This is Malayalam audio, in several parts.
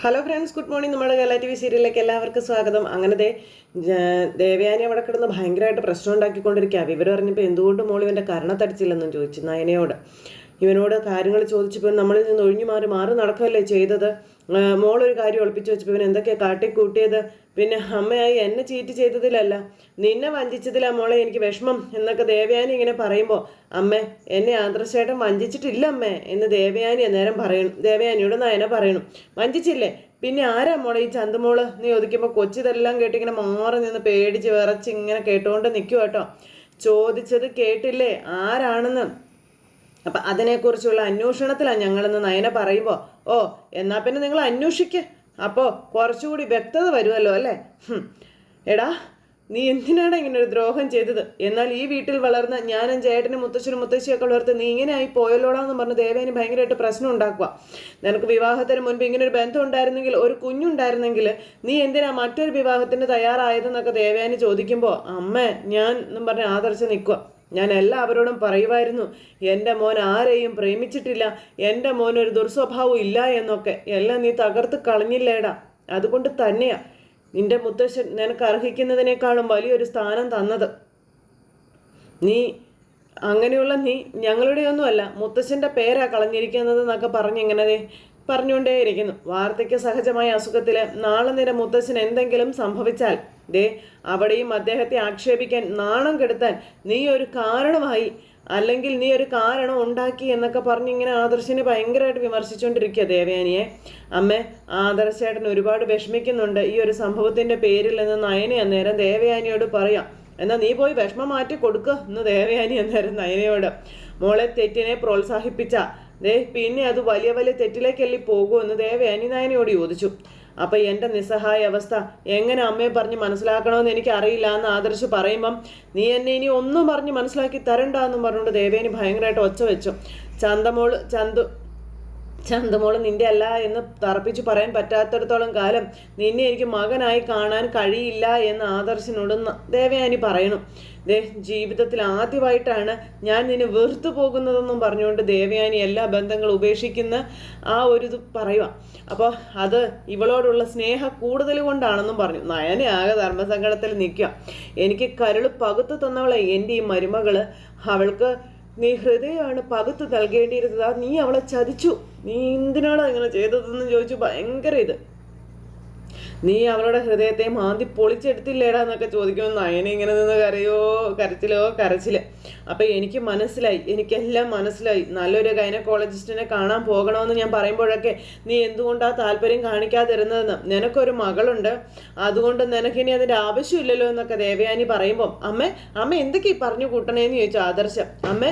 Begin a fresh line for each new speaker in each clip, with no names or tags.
ഹലോ ഫ്രണ്ട്സ് ഗുഡ് മോർണിംഗ് നമ്മുടെ കേരള ടി വി സീരിയലിലേക്ക് എല്ലാവർക്കും സ്വാഗതം. അങ്ങനെ ദേ ദേവയാനി അവിടെ കിടന്ന് ഭയങ്കരമായിട്ട് പ്രശ്നം ഉണ്ടാക്കിക്കൊണ്ടിരിക്കുക വിവരം അറിഞ്ഞപ്പോൾ എന്തുകൊണ്ട് മോളിവന്റെ കരണത്തടിച്ചില്ലെന്നും ചോദിച്ചു നയനയോട്. ഇവനോട് കാര്യങ്ങൾ ചോദിച്ചപ്പോൾ നമ്മളിൽ നിന്ന് ഒഴിഞ്ഞു മാറി മാറി നടക്കുകയല്ലേ ചെയ്തത്? മോളൊരു കാര്യം ഒളിപ്പിച്ചു വെച്ചപ്പോൾ ഇവൻ എന്തൊക്കെയാണ് കാട്ടിക്കൂട്ടിയത്? പിന്നെ അമ്മയായി എന്നെ ചീറ്റ് ചെയ്തതിലല്ല. നിന്നെ വഞ്ചിച്ചതിലാ മോളെ എനിക്ക് വിഷമം എന്നൊക്കെ ദേവയാനി ഇങ്ങനെ പറയുമ്പോൾ അമ്മേ എന്നെ ആന്ധ്രശേട്ടൻ വഞ്ചിച്ചിട്ടില്ല അമ്മേ എന്ന് ദേവയാനി അന്നേരം പറയണം. ദേവയാനിയോട് നയന പറയണം. വഞ്ചിച്ചില്ലേ? പിന്നെ ആരാ മോളെ ഈ ചന്തമോൾ? നീ ഒതുക്കിയപ്പോൾ കൊച്ചിതെല്ലാം കേട്ടിങ്ങനെ മാറി നിന്ന് പേടിച്ച് വിറച്ച് ഇങ്ങനെ കേട്ടുകൊണ്ട് നിൽക്കുക കേട്ടോ. ചോദിച്ചത് കേട്ടില്ലേ? ആരാണെന്ന്? അപ്പം അതിനെക്കുറിച്ചുള്ള അന്വേഷണത്തിലാണ് ഞങ്ങളെന്ന് നയന പറയുമ്പോൾ ഓ എന്നാൽ പിന്നെ നിങ്ങൾ അന്വേഷിക്കുക അപ്പോൾ കുറച്ചുകൂടി വ്യക്തത വരുമല്ലോ അല്ലേ? എടാ നീ എന്തിനാണ് ഇങ്ങനെ ഒരു ദ്രോഹം ചെയ്തത്? എന്നാൽ ഈ വീട്ടിൽ വളർന്ന ഞാനും ചേട്ടനും മുത്തശ്ശനും മുത്തശ്ശിയൊക്കെ വളർത്ത് നീ ഇങ്ങനെ ആയി പോയല്ലോടാന്ന് പറഞ്ഞ് ദേവേനി ഭയങ്കരമായിട്ട് പ്രശ്നം ഉണ്ടാക്കുക നിനക്ക് വിവാഹത്തിന് മുൻപ് ഇങ്ങനെ ഒരു ബന്ധം ഉണ്ടായിരുന്നെങ്കിൽ ഒരു കുഞ്ഞുണ്ടായിരുന്നെങ്കിൽ നീ എന്തിനാ മറ്റൊരു വിവാഹത്തിന് തയ്യാറായതെന്നൊക്കെ ദേവയാനി ചോദിക്കുമ്പോൾ അമ്മ ഞാൻ എന്നും പറഞ്ഞ് ആദർശം നിൽക്കുക ഞാൻ എല്ലാവരോടും പറയുമായിരുന്നു എന്റെ മോൻ ആരെയും പ്രേമിച്ചിട്ടില്ല എന്റെ മോൻ ഒരു ദുർസ്വഭാവം ഇല്ല എന്നൊക്കെ. എല്ലാം നീ തകർത്ത് കളഞ്ഞില്ലേടാ. അതുകൊണ്ട് തന്നെയാ നിന്റെ മുത്തശ്ശൻ നിനക്ക് അർഹിക്കുന്നതിനേക്കാളും വലിയൊരു സ്ഥാനം തന്നത്. നീ അങ്ങനെയുള്ള നീ ഞങ്ങളുടെ ഒന്നുമല്ല മുത്തശ്ശന്റെ പേരാ കളഞ്ഞിരിക്കുന്നത് എന്നൊക്കെ പറഞ്ഞ് ഇങ്ങനെ ദേ പറഞ്ഞുകൊണ്ടേയിരിക്കുന്നു. വാർദ്ധക്യ സഹജമായ അസുഖത്തിൽ നാളെ നിന്റെ മുത്തശ്ശൻ എന്തെങ്കിലും സംഭവിച്ചാൽ ദേ അവിടെയും അദ്ദേഹത്തെ ആക്ഷേപിക്കാൻ നാണം കെടുത്താൻ നീ ഒരു കാരണമായി അല്ലെങ്കിൽ നീ ഒരു കാരണം ഉണ്ടാക്കി എന്നൊക്കെ പറഞ്ഞ് ഇങ്ങനെ ആദർശിനെ ഭയങ്കരമായിട്ട് വിമർശിച്ചുകൊണ്ടിരിക്കുക ദേവയാനിയെ. അമ്മേ ആദർശേട്ടൻ ഒരുപാട് വിഷമിക്കുന്നുണ്ട്. ഈ ഒരു സംഭവത്തിന്റെ പേരിൽ നിന്ന് നയനെ അന്നേരം ദേവയാനിയോട് പറയാം. എന്നാൽ നീ പോയി വിഷമം മാറ്റി കൊടുക്കുക എന്ന് ദേവയാനി അന്നേരം നയനയോട്. മോളെ തെറ്റിനെ പ്രോത്സാഹിപ്പിച്ച. ദേ പിന്നെ അത് വലിയ വലിയ തെറ്റിലേക്കല്ലി പോകൂ എന്ന് ദേവയാനി നയനയോട് ചോദിച്ചു. അപ്പൊ എന്റെ നിസ്സഹായ അവസ്ഥ എങ്ങനെ അമ്മയെ പറഞ്ഞ് മനസ്സിലാക്കണമെന്ന് എനിക്ക് അറിയില്ല എന്ന് ആദർശ് പറയുമ്പം നീ എന്നെ ഇനി ഒന്നും പറഞ്ഞ് മനസ്സിലാക്കി തരണ്ട എന്നും പറഞ്ഞുകൊണ്ട് ദേവേനി ഭയങ്കരമായിട്ട് ഒച്ച വെച്ചു. ചന്തമോൾ ചന്തു ചന്തമോൾ നിന്റെ അല്ല എന്ന് തറപ്പിച്ചു പറയാൻ പറ്റാത്തിടത്തോളം കാലം നിന്നെ എനിക്ക് മകനായി കാണാൻ കഴിയില്ല എന്ന് ആദർശനോട് ദേവയാനി പറയണം. ദേ ജീവിതത്തിൽ ആദ്യമായിട്ടാണ് ഞാൻ നിന്നെ വെറുത്തു പോകുന്നതെന്നും പറഞ്ഞുകൊണ്ട് ദേവയാനി എല്ലാ ബന്ധങ്ങളും ഉപേക്ഷിക്കുന്ന ആ ഒരു ഇത് പറയുക. അപ്പോൾ അത് ഇവളോടുള്ള സ്നേഹ കൂടുതൽ കൊണ്ടാണെന്നും പറഞ്ഞു. നയനെ ആകെ ധർമ്മസങ്കടത്തിൽ നിൽക്കുക. എനിക്ക് കരുൾ പകുത്തു തന്നവളെ എന്റെ ഈ മരുമകൾ അവൾക്ക് നീ ഹൃദയമാണ് പകുത്ത് നൽകേണ്ടിയിരുന്നത്. നീ അവളെ ചതിച്ചു. നീ എന്തിനാണ് ഇങ്ങനെ ചെയ്തതെന്ന് ചോദിച്ചു. ഭയങ്കര ഇത്. നീ അവളുടെ ഹൃദയത്തെ മാന്തി പൊളിച്ചെടുത്തില്ലേടാ എന്നൊക്കെ ചോദിക്കുമ്പോൾ നയന ഇങ്ങനെ നിന്ന് കരയോ കരച്ചിലോ കരച്ചിൽ. അപ്പൊ എനിക്ക് മനസ്സിലായി എനിക്കെല്ലാം മനസ്സിലായി. നല്ലൊരു ഗൈനക്കോളജിസ്റ്റിനെ കാണാൻ പോകണമെന്ന് ഞാൻ പറയുമ്പോഴൊക്കെ നീ എന്തുകൊണ്ടാ താല്പര്യം കാണിക്കാതിരുന്നതെന്ന്? നിനക്കൊരു മകളുണ്ട്. അതുകൊണ്ട് നിനക്കിനി അതിന്റെ ആവശ്യമില്ലല്ലോ എന്നൊക്കെ ദേവയാനി പറയുമ്പോൾ അമ്മ അമ്മ എന്തൊക്കെ ഈ പറഞ്ഞു കൂട്ടണേന്ന് ചോദിച്ചു ആദർശം. അമ്മ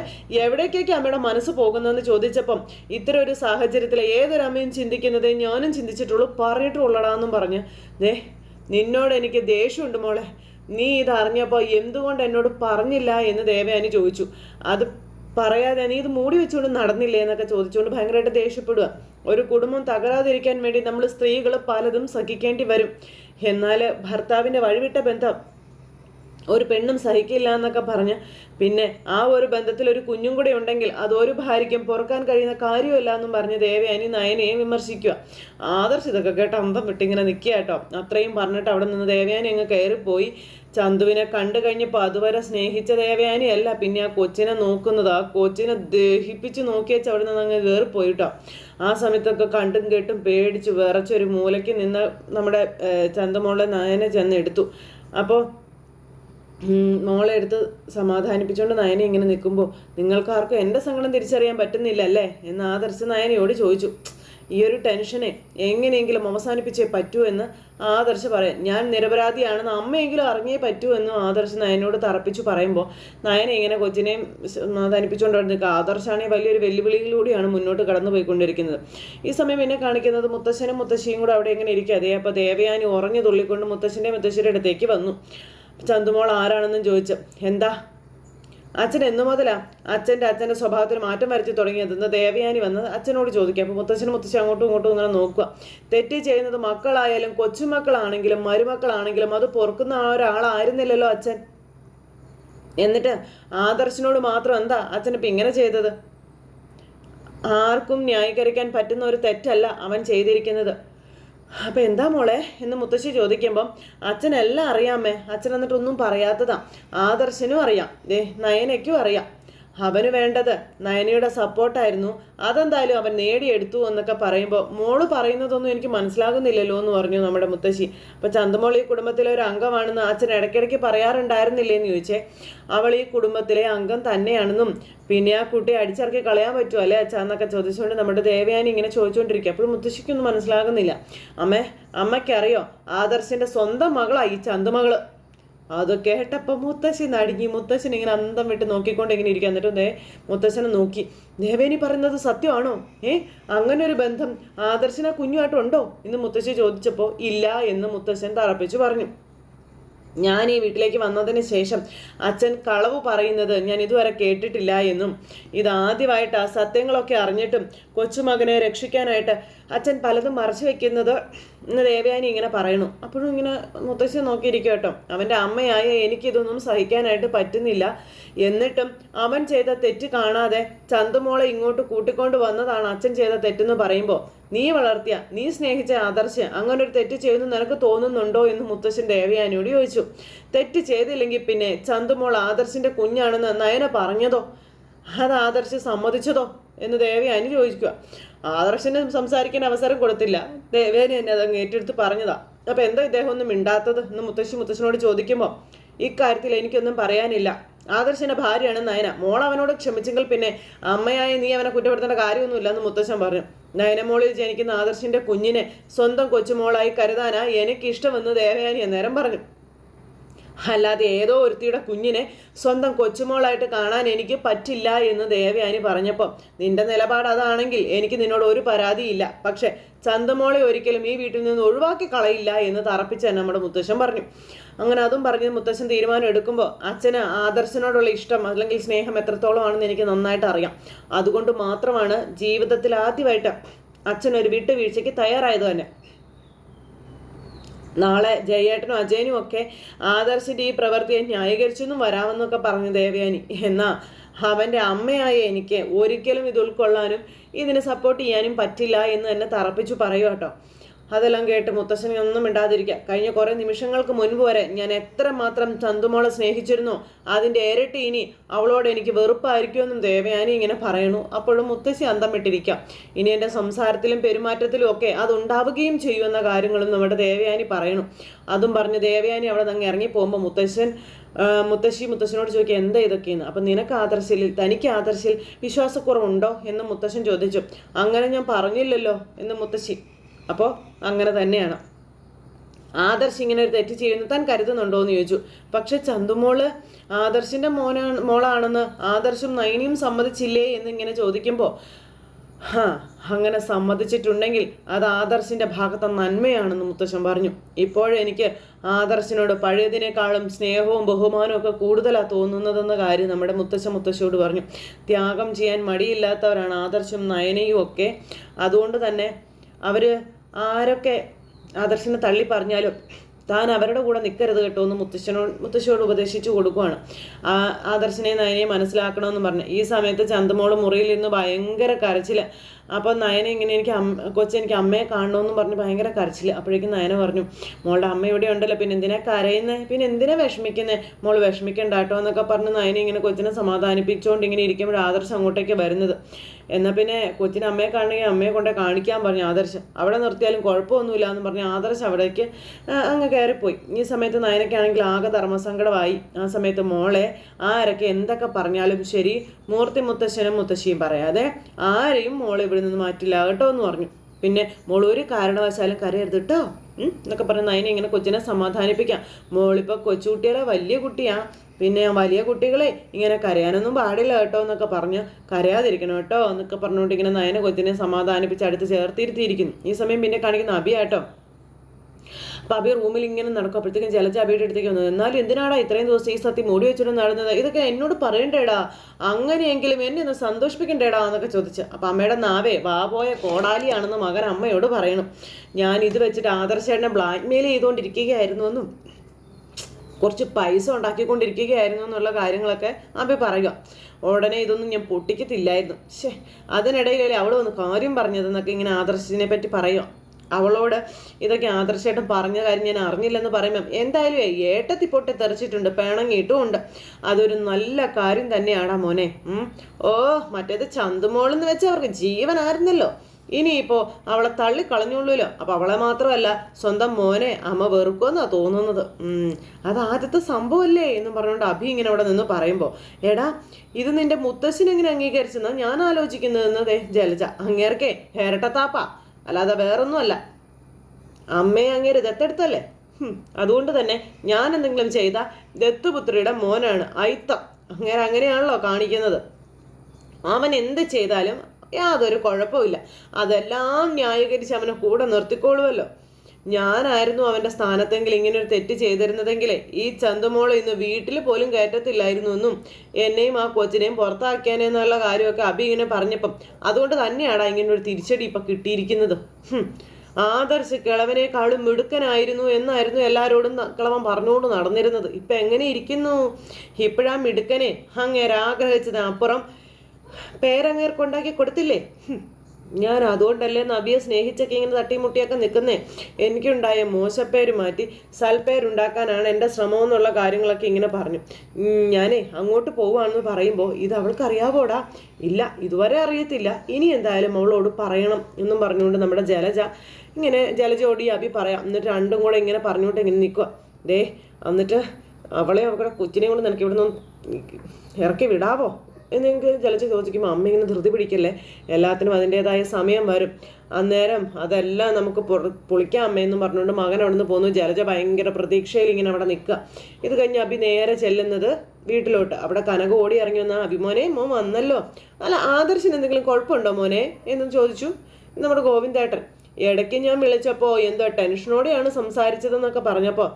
എവിടേക്കൊക്കെ അമ്മയുടെ മനസ്സ് പോകുന്നതെന്ന് ചോദിച്ചപ്പം ഇത്തരം ഒരു സാഹചര്യത്തിൽ ഏതൊരു അമ്മയും ചിന്തിക്കുന്നത് ഞാനും ചിന്തിച്ചിട്ടുള്ളൂ പറഞ്ഞിട്ടുള്ളടാന്നും പറഞ്ഞ് ദേ നിന്നോട് എനിക്ക് ദേഷ്യമുണ്ട് മോളെ. നീ ഇതറിഞ്ഞപ്പോൾ എന്തുകൊണ്ട് എന്നോട് പറഞ്ഞില്ല? എന്ന് ദേവയാനി ചോദിച്ചു. അത് പറയാതെ നീ ഇത് മൂടി വെച്ചുകൊണ്ട് നടന്നില്ലേ? എന്നൊക്കെ ചോദിച്ചുകൊണ്ട് ഭയങ്കരമായിട്ട് ദേഷ്യപ്പെടുക ഒരു കുടുംബം തകരാതിരിക്കാൻ വേണ്ടി നമ്മൾ സ്ത്രീകൾ പലതും സഹിക്കേണ്ടി വരും. എന്നാൽ ഭർത്താവിന്റെ വഴിവിട്ട ബന്ധം ഒരു പെണ്ണും സഹിക്കില്ല എന്നൊക്കെ പറഞ്ഞ് പിന്നെ ആ ഒരു ബന്ധത്തിൽ ഒരു കുഞ്ഞും കൂടെ ഉണ്ടെങ്കിൽ അത് ഒരു ഭാര്യയ്ക്കും പുറക്കാൻ കഴിയുന്ന കാര്യമല്ല എന്നും പറഞ്ഞ് ദേവയാനി നയനെയും വിമർശിക്കുക. ആദർശ് ഇതൊക്കെ കേട്ട അന്തം വിട്ടിങ്ങനെ നിൽക്കുക കേട്ടോ. അത്രയും പറഞ്ഞിട്ട് അവിടെ നിന്ന് ദേവയാനി അങ്ങ് കയറിപ്പോയി. ചന്തുവിനെ കണ്ടു കഴിഞ്ഞപ്പോൾ അതുവരെ സ്നേഹിച്ച ദേവയാനി അല്ല പിന്നെ ആ കൊച്ചിനെ നോക്കുന്നത്. ആ കൊച്ചിനെ ദഹിപ്പിച്ച് നോക്കിയച്ച് അവിടെ നിന്ന് അങ്ങ് കയറിപ്പോയി കേട്ടോ. ആ സമയത്തൊക്കെ കണ്ടും കേട്ടും പേടിച്ച് വിറച്ചൊരു മൂലയ്ക്ക് നിന്ന് നമ്മുടെ ചന്തമോളെ നയനെ ചെന്ന് എടുത്തു അപ്പോൾ മോളെ എടുത്ത് സമാധാനിപ്പിച്ചുകൊണ്ട് നയന ഇങ്ങനെ നിൽക്കുമ്പോൾ നിങ്ങൾക്കാർക്കും എന്റെ സങ്കടം തിരിച്ചറിയാൻ പറ്റുന്നില്ല അല്ലേ എന്ന് ആദർശ നയനയോട് ചോദിച്ചു. ഈ ഒരു ടെൻഷനെ എങ്ങനെയെങ്കിലും അവസാനിപ്പിച്ചേ പറ്റൂ എന്ന് ആദർശ പറയാൻ. ഞാൻ നിരപരാധിയാണെന്ന് അമ്മയെങ്കിലും അറിഞ്ഞേ പറ്റൂ എന്ന് ആദർശ് നയനോട് തറപ്പിച്ചു പറയുമ്പോൾ നയന ഇങ്ങനെ കൊച്ചിനെയും സമാധാനിപ്പിച്ചുകൊണ്ട് നിൽക്കുക. ആദർശാണെങ്കിൽ വലിയൊരു വെല്ലുവിളിയിലൂടെയാണ് മുന്നോട്ട് കടന്നു പോയിക്കൊണ്ടിരിക്കുന്നത് ഈ സമയം എന്നെ കാണിക്കുന്നത് മുത്തശ്ശനും മുത്തശ്ശിയും കൂടെ അവിടെ എങ്ങനെ ഇരിക്കുക. അതേ അപ്പോൾ ദേവയാനി ഉറഞ്ഞു തുള്ളിക്കൊണ്ട് മുത്തശ്ശന്റെ മുത്തശ്ശിയുടെ അടുത്തേക്ക് വന്നു. ചന്തുമോൾ ആരാണെന്നും ചോദിച്ചു എന്താ? അച്ഛൻ എന്നു മുതലാ. അച്ഛന്റെ അച്ഛന്റെ സ്വഭാവത്തിൽ മാറ്റം വരുത്തി തുടങ്ങിയതെന്ന് ദേവയാനി വന്ന് അച്ഛനോട് ചോദിക്കുക അപ്പോൾ മുത്തച്ഛനും മുത്തശ്ശി അങ്ങോട്ടും ഇങ്ങോട്ടും ഇങ്ങനെ നോക്കുക. തെറ്റ് ചെയ്യുന്നത് മക്കളായാലും കൊച്ചുമക്കളാണെങ്കിലും മരുമക്കളാണെങ്കിലും അത് പൊറുക്കുന്ന ഒരാളായിരുന്നില്ലല്ലോ അച്ഛൻ. എന്നിട്ട് ആദർശിനോട് മാത്രം എന്താ അച്ഛനിപ്പോൾ ഇങ്ങനെ ചെയ്തത്? ആർക്കും ന്യായീകരിക്കാൻ പറ്റുന്ന ഒരു തെറ്റല്ല അവൻ ചെയ്തിരിക്കുന്നത്. അപ്പം എന്താ മോളെ എന്ന് മുത്തശ്ശി ചോദിക്കുമ്പം അച്ഛനെല്ലാം അറിയാമേ അച്ഛൻ എന്നിട്ടൊന്നും പറയാത്തതാ. ആദർശനും അറിയാം. ദേ നയനയ്ക്കും അറിയാം. അവന് വേണ്ടത് നയനയുടെ സപ്പോർട്ടായിരുന്നു. അതെന്തായാലും അവൻ നേടിയെടുത്തു എന്നൊക്കെ പറയുമ്പോൾ മോൾ പറയുന്നതൊന്നും എനിക്ക് മനസ്സിലാകുന്നില്ലല്ലോ എന്ന് പറഞ്ഞു നമ്മുടെ മുത്തശ്ശി. അപ്പോൾ ചന്തമോൾ ഈ കുടുംബത്തിലെ ഒരു അംഗമാണെന്ന് അച്ഛൻ ഇടയ്ക്കിടയ്ക്ക് പറയാറുണ്ടായിരുന്നില്ലേ എന്ന് ചോദിച്ചേ. അവൾ ഈ കുടുംബത്തിലെ അംഗം തന്നെയാണെന്നും പിന്നെ ആ കുട്ടിയെ അടിച്ചിറക്കി കളയാൻ പറ്റുമോ അല്ലേ അച്ഛ എന്നൊക്കെ ചോദിച്ചുകൊണ്ട് നമ്മുടെ ദേവയാനി ഇങ്ങനെ ചോദിച്ചുകൊണ്ടിരിക്കുക. അപ്പോഴും മുത്തശ്ശിക്കൊന്നും മനസ്സിലാകുന്നില്ല. അമ്മേ അമ്മയ്ക്കറിയോ? ആദർശിന്റെ സ്വന്തം മകളായി ഈ ചന്തുമകൾ. അത് കേട്ടപ്പോൾ മുത്തശ്ശി നടുങ്ങി. മുത്തശ്ശൻ ഇങ്ങനെ അന്തം വിട്ട് നോക്കിക്കൊണ്ട് ഇങ്ങനെ ഇരിക്കുക എന്നിട്ട് ദേ മുത്തശ്ശനെ നോക്കി. ദേവേനി പറയുന്നത് സത്യമാണോ? ഏ? അങ്ങനെ ഒരു ബന്ധം ആദർശന കുഞ്ഞുമായിട്ടുണ്ടോ എന്ന് മുത്തശ്ശി ചോദിച്ചപ്പോൾ ഇല്ല എന്ന് മുത്തശ്ശൻ തറപ്പിച്ച് പറഞ്ഞു. ഞാൻ ഈ വീട്ടിലേക്ക് വന്നതിന് ശേഷം അച്ഛൻ കളവ് പറയുന്നത് ഞാൻ ഇതുവരെ കേട്ടിട്ടില്ല എന്നും ഇതാദ്യമായിട്ട് ആ സത്യങ്ങളൊക്കെ അറിഞ്ഞിട്ടും കൊച്ചുമകനെ രക്ഷിക്കാനായിട്ട് അച്ഛൻ പലതും മറച്ചു വെക്കുന്നത് ഇന്ന് ദേവയാനി ഇങ്ങനെ പറയണു. അപ്പോഴും ഇങ്ങനെ മുത്തശ്ശി നോക്കിയിരിക്കും കേട്ടോ. അവന്റെ അമ്മയായ എനിക്കിതൊന്നും സഹിക്കാനായിട്ട് പറ്റുന്നില്ല. എന്നിട്ടും അവൻ ചെയ്ത തെറ്റ് കാണാതെ ചന്തുമോളെ ഇങ്ങോട്ട് കൂട്ടിക്കൊണ്ട് വന്നതാണ് അച്ഛൻ ചെയ്ത തെറ്റെന്ന് പറയുമ്പോൾ നീ വളർത്തിയ നീ സ്നേഹിച്ച ആദർശ് അങ്ങനെ ഒരു തെറ്റ് ചെയ്യുന്നു നിനക്ക് തോന്നുന്നുണ്ടോ എന്ന് മുത്തശ്ശൻ ദേവയാനിയോട് ചോദിച്ചു. തെറ്റ് ചെയ്തില്ലെങ്കിൽ പിന്നെ ചന്തുമോൾ ആദർശിന്റെ കുഞ്ഞാണെന്ന് നയന പറഞ്ഞതോ? അത് ആദർശ് സമ്മതിച്ചതോ? എന്ന് ദേവയാനി ചോദിക്കുക. ആദർശന് സംസാരിക്കാൻ അവസരം കൊടുത്തില്ല. ദേവയാനി എന്നെ അതങ്ങ് ഏറ്റെടുത്ത് പറഞ്ഞതാ. അപ്പൊ എന്താ ഇദ്ദേഹം ഒന്നും മിണ്ടാത്തത് എന്ന് മുത്തശ്ശി മുത്തശ്ശനോട് ചോദിക്കുമ്പോൾ ഇക്കാര്യത്തിൽ എനിക്കൊന്നും പറയാനില്ല. ആദർശന്റെ ഭാര്യയാണ് നയന. മോൾ അവനോട് ക്ഷമിച്ചെങ്കിൽ പിന്നെ അമ്മയായ നീ അവനെ കുറ്റപ്പെടുത്തേണ്ട കാര്യമൊന്നുമില്ല എന്ന് മുത്തശ്ശൻ പറഞ്ഞു. നയനമോളിൽ ജനിക്കുന്ന ആദർശിന്റെ കുഞ്ഞിനെ സ്വന്തം കൊച്ചുമോളായി കരുതാനാ എനിക്കിഷ്ടമെന്ന് ദേവയാനി അന്നേരം പറഞ്ഞു. അല്ലാതെ ഏതോ ഒരുത്തിയുടെ കുഞ്ഞിനെ സ്വന്തം കൊച്ചുമോളായിട്ട് കാണാൻ എനിക്ക് പറ്റില്ല എന്ന് ദേവയാനി പറഞ്ഞപ്പോൾ നിന്റെ നിലപാട് അതാണെങ്കിൽ എനിക്ക് നിന്നോട് ഒരു പരാതിയില്ല. പക്ഷെ ചന്തമോളെ ഒരിക്കലും ഈ വീട്ടിൽ നിന്ന് ഒഴിവാക്കി കളയില്ല എന്ന് തറപ്പിച്ച് തന്നെ നമ്മുടെ മുത്തശ്ശൻ പറഞ്ഞു. അങ്ങനെ അതും പറഞ്ഞ് മുത്തശ്ശൻ തീരുമാനം എടുക്കുമ്പോൾ അച്ഛന് ആദർശനോടുള്ള ഇഷ്ടം അല്ലെങ്കിൽ സ്നേഹം എത്രത്തോളമാണെന്ന് എനിക്ക് നന്നായിട്ട് അറിയാം. അതുകൊണ്ട് മാത്രമാണ് ജീവിതത്തിൽ ആദ്യമായിട്ട് അച്ഛൻ ഒരു വിട്ടുവീഴ്ചയ്ക്ക് തയ്യാറായത് തന്നെ. നാളെ ജയേട്ടനും അജയനും ഒക്കെ ആദർശിന്റെ ഈ പ്രവൃത്തിയെ ന്യായീകരിച്ചെന്നും വരാമെന്നൊക്കെ പറഞ്ഞു ദേവയാനി. എന്നാ അവന്റെ അമ്മയായ എനിക്ക് ഒരിക്കലും ഇത് ഉൾക്കൊള്ളാനും ഇതിനെ സപ്പോർട്ട് ചെയ്യാനും പറ്റില്ല എന്ന് തന്നെ തറപ്പിച്ചു പറയുക കേട്ടോ അതെല്ലാം കേട്ട് മുത്തശ്ശനെ ഒന്നും മിണ്ടാതിരിക്കുക കഴിഞ്ഞ കുറേ നിമിഷങ്ങൾക്ക് മുൻപ് വരെ ഞാൻ എത്രമാത്രം ചന്തുമോളെ സ്നേഹിച്ചിരുന്നോ അതിന്റെ ഇരട്ടി ഇനി അവളോട് എനിക്ക് വെറുപ്പായിരിക്കുമെന്നും ദേവയാനി ഇങ്ങനെ പറയണു. അപ്പോഴും മുത്തശ്ശി അന്തം വിട്ടിരിക്കാം. ഇനി എന്റെ സംസാരത്തിലും പെരുമാറ്റത്തിലും ഒക്കെ അതുണ്ടാവുകയും ചെയ്യുമെന്ന കാര്യങ്ങളും നമ്മുടെ ദേവയാനി പറയണു. അതും പറഞ്ഞ് ദേവയാനി അവിടെ നിന്ന് ഇറങ്ങി പോകുമ്പോൾ മുത്തശ്ശൻ മുത്തശ്ശി മുത്തശ്ശനോട് ചോദിക്കുക എന്താ ഇതൊക്കെയെന്ന്? അപ്പം നിനക്ക് ആദർശിൽ തനിക്ക് ആദർശിൽ വിശ്വാസക്കുറവുണ്ടോ? എന്ന് മുത്തശ്ശൻ ചോദിച്ചു. അങ്ങനെ ഞാൻ പറഞ്ഞില്ലല്ലോ എന്ന് മുത്തശ്ശി അപ്പോൾ അങ്ങനെ തന്നെയാണ്. ആദർശ് ഇങ്ങനെ ഒരു തെറ്റ് ചെയ്യുന്നു താൻ കരുതുന്നുണ്ടോ എന്ന് ചോദിച്ചു. പക്ഷെ ചന്തുമോൾ ആദർശിന്റെ മോനാണ് മോളാണെന്ന് ആദർശും നയനിയും സമ്മതിച്ചില്ലേ എന്ന് ഇങ്ങനെ ചോദിക്കുമ്പോൾ ഹാ അങ്ങനെ സമ്മതിച്ചിട്ടുണ്ടെങ്കിൽ അത് ആദർശിന്റെ ഭാഗത്തെ നന്മയാണെന്ന് മുത്തശ്ശൻ പറഞ്ഞു. ഇപ്പോഴെനിക്ക് ആദർശിനോട് പഴയതിനേക്കാളും സ്നേഹവും ബഹുമാനവും ഒക്കെ കൂടുതലാണ് തോന്നുന്നതെന്ന കാര്യം നമ്മുടെ മുത്തശ്ശ മുത്തശ്ശിയോട് പറഞ്ഞു. ത്യാഗം ചെയ്യാൻ മടിയില്ലാത്തവരാണ് ആദർശും നയനയും ഒക്കെ. അതുകൊണ്ട് തന്നെ അവർ ആരൊക്കെ ആദർശനെ തള്ളി പറഞ്ഞാലും താൻ അവരുടെ കൂടെ നിൽക്കരുത് കേട്ടോ എന്ന് മുത്തശ്ശനോട് മുത്തശ്ശിയോട് ഉപദേശിച്ചു കൊടുക്കുവാണ്. ആ ആദർശനെ നയനെ മനസ്സിലാക്കണമെന്ന് പറഞ്ഞു. ഈ സമയത്ത് ചന്തമോൾ മുറിയിൽ നിന്ന് ഭയങ്കര കരച്ചിൽ. അപ്പോൾ നയന ഇങ്ങനെ എനിക്ക് അമ്മ കൊച്ചെനിക്ക് അമ്മയെ കാണണമെന്ന് പറഞ്ഞ് ഭയങ്കര കരച്ചിൽ. അപ്പോഴേക്കും നയന പറഞ്ഞു മോളുടെ അമ്മ ഇവിടെ ഉണ്ടല്ലോ. പിന്നെ എന്തിനാ കരയുന്നത് പിന്നെ എന്തിനാ വിഷമിക്കുന്നത് മോൾ വിഷമിക്കണ്ട കേട്ടോ എന്നൊക്കെ പറഞ്ഞ് നയന ഇങ്ങനെ കൊച്ചിനെ സമാധാനിപ്പിച്ചുകൊണ്ട് ഇങ്ങനെ ഇരിക്കുമ്പോൾ ആദർശം അങ്ങോട്ടേക്ക് വരുന്നത്. എന്നാൽ പിന്നെ കൊച്ചിനെ അമ്മയെ കാണണമെങ്കിൽ അമ്മയെ കൊണ്ടേ കാണിക്കാൻ പറഞ്ഞു ആദർശ്. അവിടെ നിർത്തിയാലും കുഴപ്പമൊന്നുമില്ല എന്ന് പറഞ്ഞ് ആദർശ് അവിടേക്ക് അങ്ങ് കയറിപ്പോയി. ഈ സമയത്ത് നയനയ്ക്കാണെങ്കിൽ ആകെ ധർമ്മസങ്കടമായി. ആ സമയത്ത് മോളെ ആരൊക്കെ എന്തൊക്കെ പറഞ്ഞാലും ശരി മൂർത്തി മുത്തശ്ശനും മുത്തശ്ശിയും പറയാതെ ആരെയും മോളെ ഇവിടെ നിന്ന് മാറ്റില്ല കേട്ടോ എന്ന് പറഞ്ഞു. പിന്നെ മോൾ ഒരു കാരണവശാലും കരയരുത് കേട്ടോ. എന്നൊക്കെ പറഞ്ഞ് നയനെ ഇങ്ങനെ കൊച്ചിനെ സമാധാനിപ്പിക്കാം. മോളിപ്പോൾ കൊച്ചുകുട്ടികളെ വലിയ കുട്ടിയാ. പിന്നെ വലിയ കുട്ടികളെ ഇങ്ങനെ കരയാനൊന്നും പാടില്ല കേട്ടോ എന്നൊക്കെ പറഞ്ഞ് കരയാതിരിക്കണം കേട്ടോ എന്നൊക്കെ പറഞ്ഞുകൊണ്ട് ഇങ്ങനെ നയനെ കൊച്ചിനെ സമാധാനിപ്പിച്ച് അടുത്ത് ചേർത്തിരുത്തിയിരിക്കുന്നു. ഈ സമയം പിന്നെ കാണിക്കുന്ന അഭിയാട്ടോ അപ്പോൾ അബി റൂമിൽ ഇങ്ങനെ നടക്കും. അപ്പോഴത്തേക്കും ജലജ അബിയുടെ അടുത്തേക്ക് വന്നത് എന്നാലും എന്തിനാടാ ഇത്രയും ദിവസം ഈ സത്യം മൂടി വെച്ചിട്ട് നടന്നത്? ഇതൊക്കെ എന്നോട് പറയണ്ടേടാ. അങ്ങനെയെങ്കിലും എന്നെ ഒന്ന് സന്തോഷിപ്പിക്കണ്ടേടാ എന്നൊക്കെ ചോദിച്ചു. അപ്പം അമ്മയുടെ നാവേ വാ പോയ കോടാലിയാണെന്ന് മകൻ അമ്മയോട് പറയണം. ഞാൻ ഇത് വെച്ചിട്ട് ആദർശേട്ടനെ ബ്ലാക്ക് മെയിൽ ചെയ്തുകൊണ്ടിരിക്കുകയായിരുന്നു എന്നും കുറച്ച് പൈസ ഉണ്ടാക്കിക്കൊണ്ടിരിക്കുകയായിരുന്നു എന്നുള്ള കാര്യങ്ങളൊക്കെ അബി പറയുക. ഉടനെ ഇതൊന്നും ഞാൻ പൊട്ടിക്കത്തില്ലായിരുന്നു. ശേ അതിനിടയിലല്ലേ അവൾ വന്ന് കാര്യം പറഞ്ഞതെന്നൊക്കെ ഇങ്ങനെ ആദർശിനെ പറ്റി പറയുക. അവളോട് ഇതൊക്കെ ആദർശേട്ടൻ പറഞ്ഞ കാര്യം ഞാൻ അറിഞ്ഞില്ലെന്ന് പറയുമ്പം എന്തായാലും ഏട്ടത്തി പൊട്ടി തെറിച്ചിട്ടുണ്ട് പിണങ്ങിയിട്ടുമുണ്ട് അതൊരു നല്ല കാര്യം തന്നെയാടാ മോനെ. ഓ മറ്റേത് ചന്തുമോളെന്ന് വെച്ചാൽ അവർക്ക് ജീവനായിരുന്നല്ലോ. ഇനിയിപ്പോ അവളെ തള്ളി കളഞ്ഞുള്ളൂല്ലോ അപ്പൊ അവളെ മാത്രമല്ല സ്വന്തം മോനെ അമ്മ വെറുക്കുമെന്നാ തോന്നുന്നത്. അത് ആദ്യത്തെ സംഭവമല്ലേ എന്ന് പറഞ്ഞുകൊണ്ട് അഭി ഇങ്ങനെ അവിടെ നിന്ന് പറയുമ്പോൾ എടാ ഇത് നിന്റെ മുത്തശ്ശിനെങ്ങനെ അംഗീകരിച്ചെന്നാണ് അംഗീകരിച്ചെന്നാ ഞാൻ ആലോചിക്കുന്നതെന്നതേ ജലജ. അങ്ങേർക്കേ ഇരട്ടത്താപ്പാ അല്ലാതെ വേറൊന്നുമല്ല. അമ്മയെ അങ്ങേര് ദത്തെടുത്തല്ലേ? അതുകൊണ്ട് തന്നെ ഞാൻ എന്തെങ്കിലും ചെയ്ത ദത്തുപുത്രിയുടെ മോനാണ് അയിത്തം. അങ്ങനെ അങ്ങനെയാണല്ലോ കാണിക്കുന്നത്. അവൻ എന്ത് ചെയ്താലും യാതൊരു കുഴപ്പമില്ല അതെല്ലാം ന്യായീകരിച്ച് അവനെ കൂടെ നിർത്തിക്കോളുമല്ലോ ഞാനായിരുന്നു അവന്റെ സ്ഥാനത്തെങ്കിൽ ഇങ്ങനെ ഒരു തെറ്റ് ചെയ്തിരുന്നതെങ്കിലേ ഈ ചന്തുമോൾ ഇന്ന് വീട്ടിൽ പോലും കയറ്റത്തില്ലായിരുന്നു എന്നും എന്നെയും ആ കൊച്ചിനെയും പുറത്താക്കിയാനെന്നുള്ള കാര്യമൊക്കെ അബി ഇങ്ങനെ പറഞ്ഞപ്പം അതുകൊണ്ട് തന്നെയാണ് ഇങ്ങനെ ഒരു തിരിച്ചടി ഇപ്പം കിട്ടിയിരിക്കുന്നത്. ആദർശ് കിളവനേക്കാളും മിടുക്കനായിരുന്നു എന്നായിരുന്നു എല്ലാവരോടും കിളവൻ പറഞ്ഞുകൊണ്ട് നടന്നിരുന്നത് ഇപ്പം എങ്ങനെ ഇരിക്കുന്നു ഇപ്പോഴാ മിടുക്കനെ അങ്ങേരാഗ്രഹിച്ചത് അപ്പുറം പേരങ്ങേർക്കുണ്ടാക്കി കൊടുത്തില്ലേ. ഞാൻ അതുകൊണ്ടല്ലേ നബിയെ സ്നേഹിച്ചൊക്കെ ഇങ്ങനെ തട്ടിമുട്ടിയൊക്കെ നിൽക്കുന്നേ? എനിക്കുണ്ടായ മോശപ്പേര് മാറ്റി സൽപ്പേരുണ്ടാക്കാനാണ് എന്റെ ശ്രമം എന്നുള്ള കാര്യങ്ങളൊക്കെ ഇങ്ങനെ പറഞ്ഞു. ഞാനേ അങ്ങോട്ട് പോവാണെന്ന് പറയുമ്പോൾ ഇത് അവൾക്ക് അറിയാവോടാ ഇല്ല ഇതുവരെ അറിയത്തില്ല. ഇനി എന്തായാലും അവളോട് പറയണം എന്നും പറഞ്ഞുകൊണ്ട് നമ്മുടെ ജലജ ഇങ്ങനെ ജലജോട് അഭി പറയാം. എന്നിട്ട് രണ്ടും കൂടെ ഇങ്ങനെ പറഞ്ഞുകൊണ്ട് ഇങ്ങനെ നിൽക്കുക ദേ എന്നിട്ട് അവളെ അവളുടെ കൊച്ചിനെയും കൊണ്ട് നിനക്ക് ഇവിടെ നിന്ന് ഇറക്കി വിടാവോ? എന്നെനിക്ക് ജലജ ചോദിക്കുമ്പോൾ അമ്മ ഇങ്ങനെ ധൃതി പിടിക്കല്ലേ? എല്ലാത്തിനും അതിന്റെതായ സമയം വരും. അന്നേരം അതെല്ലാം നമുക്ക് പൊളിക്കാം അമ്മയെന്നും പറഞ്ഞുകൊണ്ട് മകൻ അവിടെ നിന്ന് പോകുന്നു ജലജ ഭയങ്കര പ്രതീക്ഷയിൽ ഇങ്ങനെ അവിടെ നിൽക്കുക. ഇത് കഴിഞ്ഞ് അഭി നേരെ ചെല്ലുന്നത് വീട്ടിലോട്ട്. അവിടെ കനക ഓടി ഇറങ്ങി വന്ന അഭിമോനെ മോൻ വന്നല്ലോ. അല്ല ആദർശിന് എന്തെങ്കിലും കുഴപ്പമുണ്ടോ മോനെ? എന്നും ചോദിച്ചു. നമ്മുടെ ഗോവിന്ദേട്ടൻ. ഇടയ്ക്ക് ഞാൻ വിളിച്ചപ്പോൾ എന്തോ ടെൻഷനോടെയാണ് സംസാരിച്ചതെന്നൊക്കെ പറഞ്ഞപ്പോൾ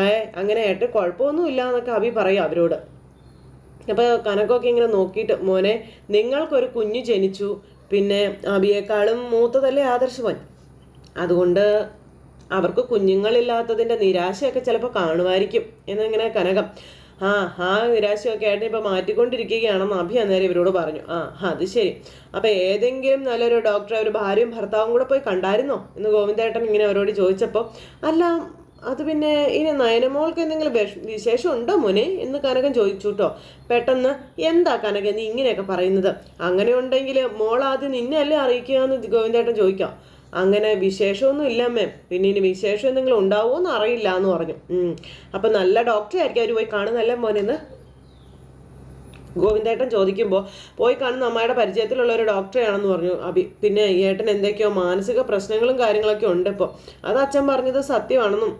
ഏ അങ്ങനെ ഏട്ടൻ കുഴപ്പമൊന്നുമില്ല എന്നൊക്കെ അഭി പറയാം അവരോട്. അപ്പോൾ കനക്കൊക്കെ ഇങ്ങനെ നോക്കിയിട്ട് മോനെ നിങ്ങൾക്കൊരു കുഞ്ഞു ജനിച്ചു പിന്നെ അബിയേക്കാളും മൂത്തതല്ലേ ആദർശവൻ? അതുകൊണ്ട് അവർക്ക് കുഞ്ഞുങ്ങളില്ലാത്തതിന്റെ നിരാശയൊക്കെ ചിലപ്പോൾ കാണുമായിരിക്കും എന്നിങ്ങനെ കനകം. ആ ആ നിരാശയൊക്കെ ആയിട്ട് ഇപ്പോൾ മാറ്റിക്കൊണ്ടിരിക്കുകയാണെന്ന് അഭി അന്നേരം ഇവരോട് പറഞ്ഞു. ആ അത് ശരി. അപ്പോൾ ഏതെങ്കിലും നല്ലൊരു ഡോക്ടറെ ഒരു ഭാര്യയും ഭർത്താവും കൂടെ പോയി കണ്ടായിരുന്നോ? എന്ന് ഗോവിന്ദേട്ടൻ ഇങ്ങനെ അവരോട് ചോദിച്ചപ്പോൾ അല്ല അത് പിന്നെ ഇനി നയനമോൾക്ക് എന്തെങ്കിലും വിശേഷം ഉണ്ടോ മോനെ? എന്ന് കനകൻ ചോദിച്ചു കേട്ടോ പെട്ടെന്ന് എന്താ കനക നീ ഇങ്ങനെയൊക്കെ പറയുന്നത്? അങ്ങനെ ഉണ്ടെങ്കിൽ മോൾ ആദ്യം നിന്നെ അല്ലേ അറിയിക്കുക എന്ന് ഗോവിന്ദേട്ടൻ ചോദിക്കാം. അങ്ങനെ വിശേഷമൊന്നും ഇല്ല അമ്മേ. പിന്നെ ഇനി വിശേഷം എന്തെങ്കിലും ഉണ്ടാവുമോ എന്ന് അറിയില്ല എന്ന് പറഞ്ഞു അപ്പൊ നല്ല ഡോക്ടറെ ആയിരിക്കും അവർ പോയി കാണുന്നല്ലേ മോനെന്ന് ഗോവിന്ദേട്ടൻ ചോദിക്കുമ്പോൾ പോയി കാണുന്ന അമ്മയുടെ പരിചയത്തിലുള്ള ഒരു ഡോക്ടറെയാണെന്ന് പറഞ്ഞു. അഭി പിന്നെ ഏട്ടൻ എന്തൊക്കെയോ മാനസിക പ്രശ്നങ്ങളും കാര്യങ്ങളൊക്കെ ഉണ്ട് ഇപ്പോൾ അത് അച്ഛൻ പറഞ്ഞത് സത്യമാണെന്നും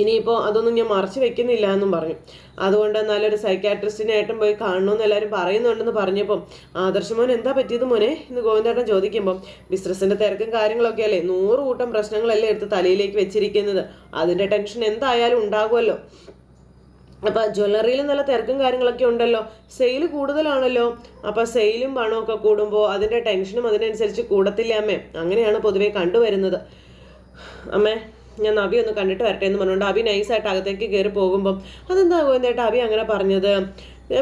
ഇനിയിപ്പോൾ അതൊന്നും ഞാൻ മറച്ചു വെക്കുന്നില്ല എന്നും പറഞ്ഞു. അതുകൊണ്ട് നല്ലൊരു സൈക്കാട്രിസ്റ്റിനെ ഏട്ടൻ പോയി കാണണമെന്ന് എല്ലാവരും പറയുന്നുണ്ടെന്ന് പറഞ്ഞപ്പം ആദർശമോൻ എന്താ പറ്റിയത് മോനെ? എന്ന് ഗോവിന്ദേട്ടൻ ചോദിക്കുമ്പോൾ ബിസിനസ്സിന്റെ തിരക്കും കാര്യങ്ങളൊക്കെ അല്ലേ? നൂറ് കൂട്ടം പ്രശ്നങ്ങളല്ലേ എടുത്ത് തലയിലേക്ക് വെച്ചിരിക്കുന്നത്. അതിന്റെ ടെൻഷൻ എന്തായാലും ഉണ്ടാകുമല്ലോ. അപ്പൊ ജ്വല്ലറിയിൽ നല്ല തിരക്കും കാര്യങ്ങളൊക്കെ ഉണ്ടല്ലോ. സെയിൽ കൂടുതലാണല്ലോ. അപ്പൊ സെയിലും പണമൊക്കെ കൂടുമ്പോൾ അതിന്റെ ടെൻഷനും അതിനനുസരിച്ച് കൂടത്തില്ല അമ്മേ? അങ്ങനെയാണ് പൊതുവേ കണ്ടുവരുന്നത്. അമ്മേ ഞാൻ നവി ഒന്ന് കണ്ടിട്ട് വരട്ടെ എന്ന് പറഞ്ഞുകൊണ്ട് അഭി നൈസായിട്ട് അകത്തേക്ക് കയറി പോകുമ്പം അതെന്താ ഗോവിന്ദേട്ടാ അഭി അങ്ങനെ പറഞ്ഞത്?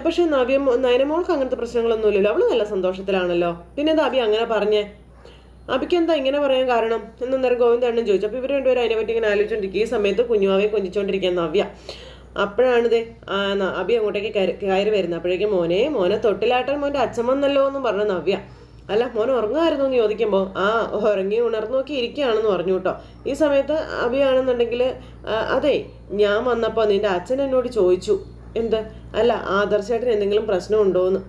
പക്ഷേ നവ്യ നയനമോൾക്ക് അങ്ങനത്തെ പ്രശ്നങ്ങളൊന്നുമില്ലല്ലോ. അവൾ നല്ല സന്തോഷത്തിലാണല്ലോ. പിന്നെ എന്താ അഭി അങ്ങനെ പറഞ്ഞേ? അഭിക്ക് എന്താ ഇങ്ങനെ പറയാൻ കാരണം? എന്ന് നേരം ഗോവിന്ദണ്ണൻ ചോദിച്ചു. അപ്പോൾ ഇവർ രണ്ടുപേരും അതിനെ പറ്റി ഇങ്ങനെ ആലോചിച്ചോണ്ടിരിക്കും. ഈ സമയത്ത് കുഞ്ഞുമാവെ കൊഞ്ചിച്ചുകൊണ്ടിരിക്കുന്ന നവ്യ. അപ്പോഴാണിത് അഭി അങ്ങോട്ടേക്ക് കയറി കയറി വരുന്നത്. അപ്പോഴേക്കും മോനെ മോനെ തൊട്ടിലാട്ടൻ മോന്റെ അച്ഛൻ വന്നല്ലോ എന്ന് പറഞ്ഞു നവ്യ. അല്ല മോൻ ഉറങ്ങുമായിരുന്നു എന്ന് ചോദിക്കുമ്പോൾ ആ ഉറങ്ങി ഉണർന്നു നോക്കി ഇരിക്കുകയാണെന്ന് പറഞ്ഞു കേട്ടോ. ഈ സമയത്ത് അഭിയാണെന്നുണ്ടെങ്കിൽ അതെ ഞാൻ വന്നപ്പോൾ നിന്റെ അച്ഛൻ എന്നോട് ചോദിച്ചു. എന്ത്? അല്ല ആദർശേട്ടന് എന്തെങ്കിലും പ്രശ്നമുണ്ടോ എന്ന്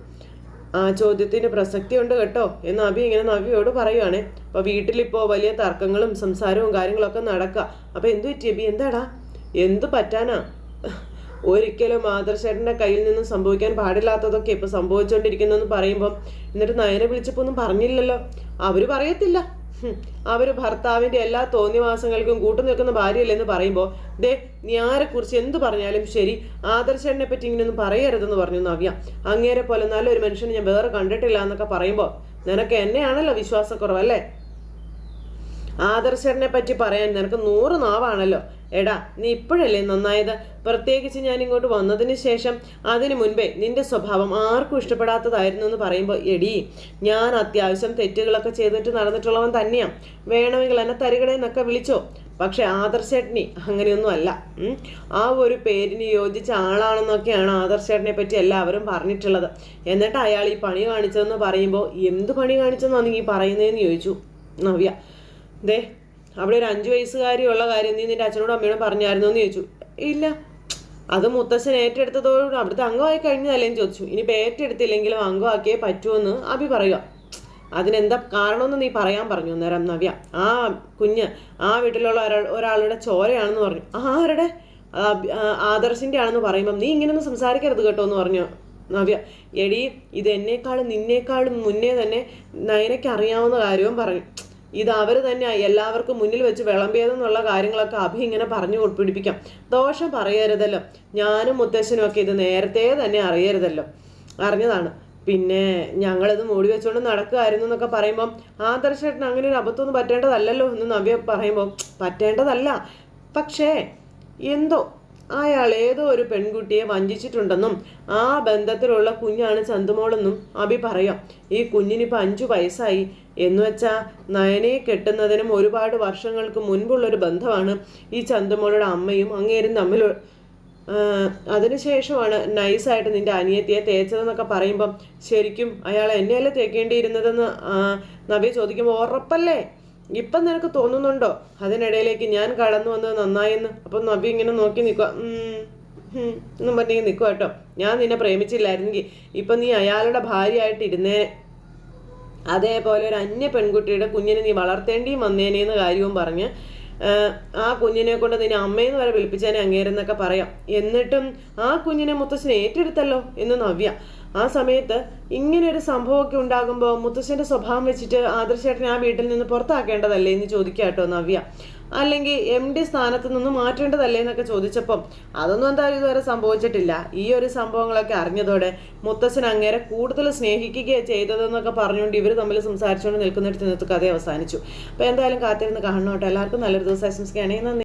ആ ചോദ്യത്തിന് പ്രസക്തി ഉണ്ട് കേട്ടോ എന്ന് അഭി ഇങ്ങനെ നവിയോട് പറയുവാണേ. അപ്പോൾ വീട്ടിലിപ്പോൾ വലിയ തർക്കങ്ങളും സംസാരവും കാര്യങ്ങളൊക്കെ നടക്കുക അപ്പോൾ എന്തു പറ്റി അഭി? എന്താടാ? എന്ത് പറ്റാനാ? ഒരിക്കലും ആദർശേട്ടന്റെ കയ്യിൽ നിന്നും സംഭവിക്കാൻ പാടില്ലാത്തതൊക്കെ ഇപ്പൊ സംഭവിച്ചുകൊണ്ടിരിക്കുന്നെന്ന് പറയുമ്പോൾ എന്നിട്ട് നയനെ വിളിച്ചപ്പോൾ ഒന്നും പറഞ്ഞില്ലല്ലോ. അവർ പറയത്തില്ല. അവർ അവർ ഭർത്താവിന്റെ എല്ലാ തോന്നിവാസങ്ങൾക്കും കൂട്ടു നിൽക്കുന്ന ഭാര്യയല്ലെന്ന് പറയുമ്പോൾ ദേ നീ ആരെക്കുറിച്ച് എന്ത് പറഞ്ഞാലും ശരി ആദർശേട്ടനെ പറ്റി ഇങ്ങനെയൊന്നും പറയരുതെന്ന് പറഞ്ഞു നവ്യ. അങ്ങേരെ പോലെ നല്ലൊരു മനുഷ്യനെ ഞാൻ വേറെ കണ്ടിട്ടില്ല എന്നൊക്കെ പറയുമ്പോൾ നിനക്ക് എന്നെയാണല്ലോ വിശ്വാസക്കുറവല്ലേ? ആദർശനെ പറ്റി പറയാൻ നിനക്ക് നൂറ് നാവാണല്ലോ. എടാ നീ ഇപ്പോഴല്ലേ നന്നായത്? പ്രത്യേകിച്ച് ഞാൻ ഇങ്ങോട്ട് വന്നതിന് ശേഷം അതിനു മുൻപേ നിന്റെ സ്വഭാവം ആർക്കും ഇഷ്ടപ്പെടാത്തതായിരുന്നു എന്ന് പറയുമ്പോൾ എടി ഞാൻ അത്യാവശ്യം തെറ്റുകളൊക്കെ ചെയ്തിട്ട് നടന്നിട്ടുള്ളവൻ തന്നെയാണ് വേണമെങ്കിൽ എന്നെ തരികടയെന്നൊക്കെ വിളിച്ചോ. പക്ഷെ ആദർശേട്ടനി അങ്ങനെയൊന്നും അല്ല. ആ ഒരു പേരിന് യോജിച്ച ആളാണെന്നൊക്കെയാണ് ആദർശേട്ടനെ പറ്റി എല്ലാവരും പറഞ്ഞിട്ടുള്ളത്. എന്നിട്ട് അയാൾ ഈ പണി കാണിച്ചതെന്ന് പറയുമ്പോൾ എന്ത് പണി കാണിച്ചെന്നാണ് നീ പറയുന്നതെന്ന് ചോദിച്ചു നവ്യ. ദേ അവിടെ ഒരു അഞ്ചു വയസ്സുകാരിയുള്ള കാര്യം നീ നിന്റെ അച്ഛനോടും അമ്മയോടും പറഞ്ഞായിരുന്നു എന്ന് ചോദിച്ചു. ഇല്ല. അത് മുത്തശ്ശൻ ഏറ്റെടുത്തതോടുകൂടി അവിടുത്തെ അംഗമായി കഴിഞ്ഞതല്ലേന്ന് ചോദിച്ചു. ഇനിയിപ്പോൾ ഏറ്റെടുത്തില്ലെങ്കിലും അംഗമാക്കിയേ പറ്റുമെന്ന് അഭി പറയുക അതിനെന്താ കാരണമെന്ന് നീ പറയാൻ പറഞ്ഞു അന്നേരം നവ്യ. ആ കുഞ്ഞ് ആ വീട്ടിലുള്ള ഒരാളുടെ ചോരയാണെന്ന് പറഞ്ഞു. ആരുടെ? ആദർശിന്റെ ആണെന്ന് പറയുമ്പം നീ ഇങ്ങനെയൊന്നും സംസാരിക്കരുത് കേട്ടോ എന്ന് പറഞ്ഞു നവ്യ. എടി ഇത് എന്നേക്കാളും നിന്നേക്കാളും മുന്നേ തന്നെ നയനയ്ക്ക് അറിയാവുന്ന കാര്യവും പറഞ്ഞു. ഇത് അവർ തന്നെ എല്ലാവർക്കും മുന്നിൽ വെച്ച് വിളമ്പിയതെന്നുള്ള കാര്യങ്ങളൊക്കെ അഭി ഇങ്ങനെ പറഞ്ഞു പിടിപ്പിക്കാം. ദോഷം പറയരുതല്ലോ. ഞാനും മുത്തശ്ശനും ഒക്കെ ഇത് നേരത്തെ തന്നെ അറിയരുതല്ലോ. അറിഞ്ഞതാണ്. പിന്നെ ഞങ്ങളിത് മൂടി വെച്ചുകൊണ്ട് നടക്കുമായിരുന്നു എന്നൊക്കെ പറയുമ്പം ആദർശേട്ടൻ അങ്ങനെ ഒരു അബദ്ധമൊന്നും പറ്റേണ്ടതല്ലല്ലോ എന്ന് നവ്യ പറയുമ്പോൾ പറ്റേണ്ടതല്ല. പക്ഷേ എന്തോ അയാൾ ഏതോ ഒരു പെൺകുട്ടിയെ വഞ്ചിച്ചിട്ടുണ്ടെന്നും ആ ബന്ധത്തിലുള്ള കുഞ്ഞാണ് ചന്തുമോളെന്നും അഭി പറയാം. ഈ കുഞ്ഞിനിപ്പോൾ അഞ്ചു വയസ്സായി. എന്ന് വെച്ചാൽ നയനെ കെട്ടുന്നതിനും ഒരുപാട് വർഷങ്ങൾക്ക് മുൻപുള്ളൊരു ബന്ധമാണ് ഈ ചന്തുമോളുടെ അമ്മയും അങ്ങേരും തമ്മിൽ. അതിനുശേഷമാണ് നൈസായിട്ട് നിന്റെ അനിയത്തിയെ തേച്ചതെന്നൊക്കെ പറയുമ്പം ശരിക്കും അയാൾ എന്നെയല്ലേ തേക്കേണ്ടിയിരുന്നതെന്ന് നവ്യ ചോദിക്കുമ്പോൾ ഉറപ്പല്ലേ? ഇപ്പം നിനക്ക് തോന്നുന്നുണ്ടോ? അതിനിടയിലേക്ക് ഞാൻ കടന്നു വന്നത് നന്നായെന്ന്. അപ്പം നബി ഇങ്ങനെ നോക്കി നിൽക്കുക എന്നും പറഞ്ഞ് നിൽക്കുക കേട്ടോ. ഞാൻ നിന്നെ പ്രേമിച്ചില്ലായിരുന്നെങ്കിൽ ഇപ്പം നീ അയാളുടെ ഭാര്യയായിട്ട് ഇരുന്നേ. അതേപോലെ ഒരു അന്യ പെൺകുട്ടിയുടെ കുഞ്ഞിനെ നീ വളർത്തേണ്ടിയും വന്നേനേന്ന് കാര്യവും പറഞ്ഞ് ആ കുഞ്ഞിനെ കൊണ്ട് നിന്നെ അമ്മയെന്ന് വരെ വിളിപ്പിച്ചേനെ അങ്ങേരെന്നൊക്കെ പറയാം. എന്നിട്ടും ആ കുഞ്ഞിനെ മുത്തശ്ശിനെ ഏറ്റെടുത്തല്ലോ എന്ന് നവ്യ. ആ സമയത്ത് ഇങ്ങനെ ഒരു സംഭവമൊക്കെ ഉണ്ടാകുമ്പോൾ മുത്തശ്ശന്റെ സ്വഭാവം വെച്ചിട്ട് ആദർശേട്ടനെ ആ വീട്ടിൽ നിന്ന് പുറത്താക്കേണ്ടതല്ലേ എന്ന് ചോദിക്കാട്ടോ കേട്ടോ നവ്യ. അല്ലെങ്കിൽ എം ഡി സ്ഥാനത്ത് നിന്ന് മാറ്റേണ്ടതല്ലേ എന്നൊക്കെ ചോദിച്ചപ്പം അതൊന്നും എന്തായാലും ഇതുവരെ സംഭവിച്ചിട്ടില്ല. ഈ ഒരു സംഭവങ്ങളൊക്കെ അറിഞ്ഞതോടെ മുത്തശ്ശൻ അങ്ങേരെ കൂടുതൽ സ്നേഹിക്കുകയാണ് ചെയ്തതെന്നൊക്കെ പറഞ്ഞുകൊണ്ട് ഇവർ തമ്മിൽ സംസാരിച്ചുകൊണ്ട് നിൽക്കുന്നിടത്ത് നിന്നത്ത് കഥ അവസാനിച്ചു. അപ്പോൾ എന്തായാലും കാത്തിരുന്ന് കാണണം കേട്ടോ എല്ലാവർക്കും നല്ലൊരു ദിവസം ആശംസിക്കുകയാണെങ്കിൽ നന്ദി.